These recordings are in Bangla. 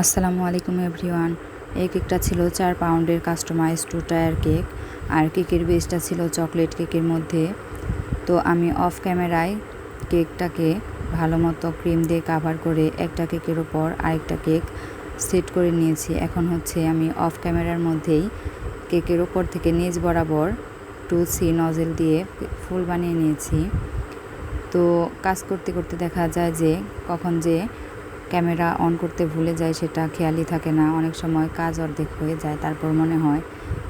আসসালামু আলাইকুম এভরিওয়ান। এই কেকটা ছিল চার পাউন্ডের কাস্টমাইজ টু টায়ার কেক আর কেকের বেসটা ছিল চকলেট কেকের মধ্যে। তো আমি অফ ক্যামেরায় কেকটাকে ভালো মতো ক্রিম দিয়ে কাভার করে একটা কেকের ওপর আরেকটা কেক সেট করে নিয়েছি। এখন হচ্ছে আমি অফ ক্যামেরার মধ্যেই কেকের ওপর থেকে নিজ বরাবর টু সি নজেল দিয়ে ফুল বানিয়ে নিয়েছি। তো কাজ করতে করতে দেখা যায় যে কখন যে ক্যামেরা অন করতে ভুলে যায়, সেটা খেয়ালই থাকে না। অনেক সময় কাজ অর্ধেক হয়ে যায়, তারপর মনে হয়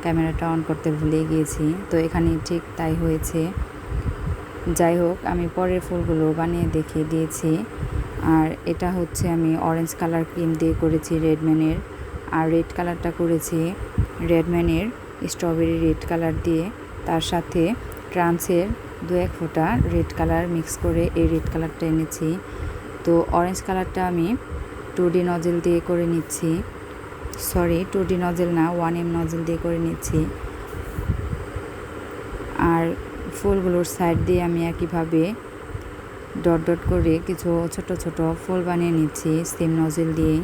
ক্যামেরাটা অন করতে ভুলে গিয়েছি। তো এখানে ঠিক তাই হয়েছে। যাই হোক, আমি পরের ফুলগুলো বানিয়ে দেখিয়ে দিয়েছি। আর এটা হচ্ছে আমি অরেঞ্জ কালার ক্রিম দিয়ে করেছি রেডম্যানের। আর রেড কালারটা করেছি রেডম্যানের স্ট্রবেরি রেড কালার দিয়ে। তার সাথে ট্রান্সের দু এক ফোঁটা রেড কালার মিক্স করে এই রেড কালারটা এনেছি। তো অরেঞ্জ কালারটা আমি টু ডি নজেল দিয়ে করে নিচ্ছি। সরি টু ডি নজেল না ওয়ান এম নজেল দিয়ে করে নিচ্ছি। আর ফুলগুলোর সাইড দিয়ে আমি একইভাবে ডট ডট করে কিছু ছোট ছোট ফুল বানিয়ে নিচ্ছি সেম নজেল দিয়ে।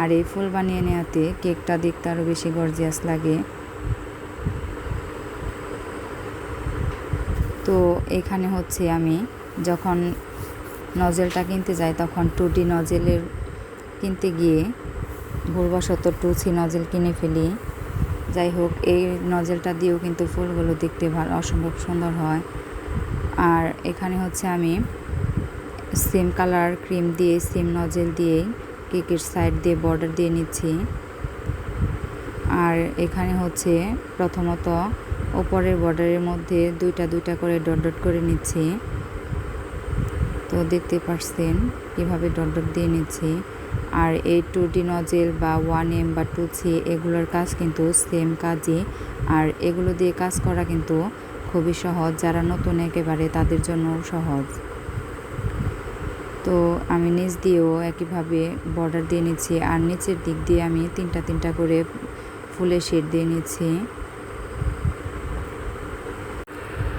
আর এই ফুল বানিয়ে নেওয়াতে কেকটা দেখতে আরও বেশি গর্জিয়াস লাগে। তো এখানে হচ্ছে আমি যখন নজেলটা কিনতে যাই, তখন টু ডি নজেলের কিনতে গিয়ে ভুলবশত টু সি নজেল কিনে ফেলি। যাই হোক, এই নজেলটা দিয়েও কিন্তু ফুলগুলো দেখতে ভালো অসম্ভব সুন্দর হয়। আর এখানে হচ্ছে আমি সেম কালার ক্রিম দিয়ে সেম নজেল দিয়ে কেকের সাইড দিয়ে বর্ডার দিয়ে নিচ্ছি। আর এখানে হচ্ছে প্রথমত ওপরের বর্ডারের মধ্যে দুইটা দুইটা করে ডট ডট করে নিচ্ছি। তো দেখতে পারছেন কীভাবে ডট ডট দিয়ে নিচ্ছি। আর এই টু ডি নজেল বা ওয়ান এম বা টু সি এগুলোর কাজ কিন্তু সেম কাজই। আর এগুলো দিয়ে কাজ করা কিন্তু খুবই সহজ, যারা নতুন একেবারে তাদের জন্য সহজ। তো আমি নিচ দিয়েও একইভাবে বর্ডার দিয়ে নিচ্ছি, আর নিচের দিক দিয়ে আমি তিনটা তিনটা করে ফুলের শেড দিয়ে নিচ্ছি।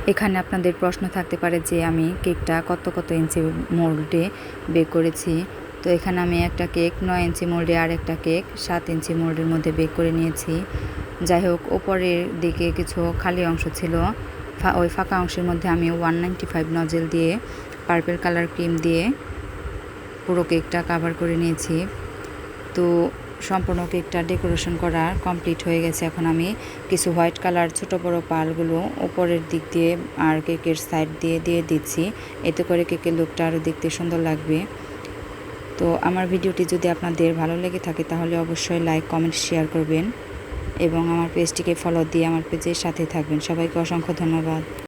এখানে আপনাদের প্রশ্ন থাকতে পারে যে আমি কেকটা কত কত ইঞ্চি মোল্ডে বেক করেছি। তো এখানে আমি একটা কেক নয় ইঞ্চি মোল্ডে আর একটা কেক সাত ইঞ্চি মোল্ডের মধ্যে বেক করে নিয়েছি। যাই হোক, ওপরের দিকে কিছু খালি অংশ ছিল। ওই ফাঁকা অংশের মধ্যে আমি ওয়ান নাইনটি ফাইভ নজেল দিয়ে পার্পেল কালার ক্রিম দিয়ে পুরো কেকটা কাভার করে নিয়েছি। তো সম্পূর্ণ কেকটা ডেকোরেশন করা কমপ্লিট হয়ে গেছে। এখন আমি কিছু হোয়াইট কালার ছোট বড় পালগুলো উপরের দিক দিয়ে আর কেকের সাইড দিয়ে দিয়ে দিচ্ছি। এতে করে কেকের লুকটা আরও দেখতে সুন্দর লাগবে। তো আমার ভিডিওটি যদি আপনাদের ভালো লেগে থাকে, তাহলে অবশ্যই লাইক, কমেন্ট, শেয়ার করবেন এবং আমার পেজটিকে ফলো দিয়ে আমার পেজের সাথে থাকবেন। সবাইকে অসংখ্য ধন্যবাদ।